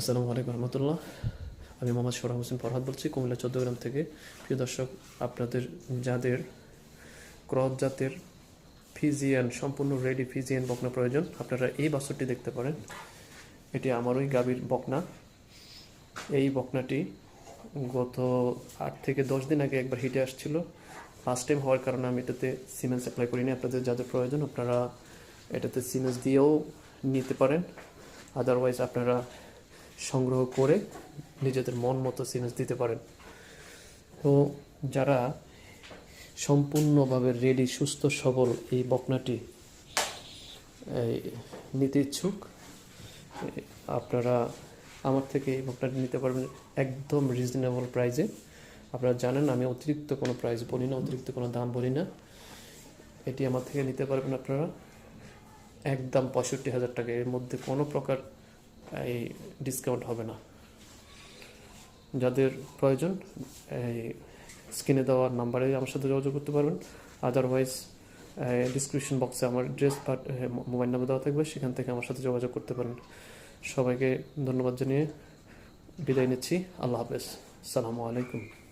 আসসালামু আলাইকুম রহমতুল্লাহ। আমি মোহাম্মদ সোহরাব হোসেন ফরহাদ বলছি, কুমিল্লা চৌদ্দগ্রাম থেকে। প্রিয় দর্শক, আপনাদের, যাদের ক্রস জাতের ফিজিয়ান, সম্পূর্ণ রেডি ফিজিয়ান বকনা প্রয়োজন, আপনারা এই বাছরটি দেখতে পারেন। এটি আমারই গাভীর বকনা। এই বকনাটি গত আট থেকে দশ দিন আগে একবার হিটে আসছিল। ফার্স্ট টাইম হওয়ার কারণে আমি এটাতে সিমেন্স অ্যাপ্লাই করিনি। আপনাদের যাদের প্রয়োজন, আপনারা এটাতে সিমেন্স দিয়েও নিতে পারেন। আদারওয়াইজ আপনারা সংগ্রহ করে নিজেদের মন মতো সিমেন্স দিতে পারেন। তো যারা সম্পূর্ণভাবে রেডি সুস্থ, সবল এই বকনাটি নিতে ইচ্ছুক, আপনারা আমার থেকে এই বকনাটি নিতে পারবেন একদম রিজনেবল প্রাইজে আপনারা জানেন আমি অতিরিক্ত কোনো প্রাইস বলি না, অতিরিক্ত কোনো দাম বলি না। এটি আমার থেকে নিতে পারবেন আপনারা। একদম পঁয়ষট্টি হাজার টাকা। এর মধ্যে কোনো প্রকার এই ডিসকাউন্ট হবে না। যাদের প্রয়োজন, এই স্ক্রিনে দেওয়ার নাম্বারে আমার সাথে যোগাযোগ করতে পারবেন। আদারওয়াইজ ডিসক্রিপশন বক্সে আমার ড্রেস বা মোবাইল নাম্বার দেওয়া থাকবে। সেখান থেকে আমার সাথে যোগাযোগ করতে পারেন। সবাইকে ধন্যবাদ জানিয়ে বিদায় নিচ্ছি। আল্লাহ হাফেজ। সালামু আলাইকুম।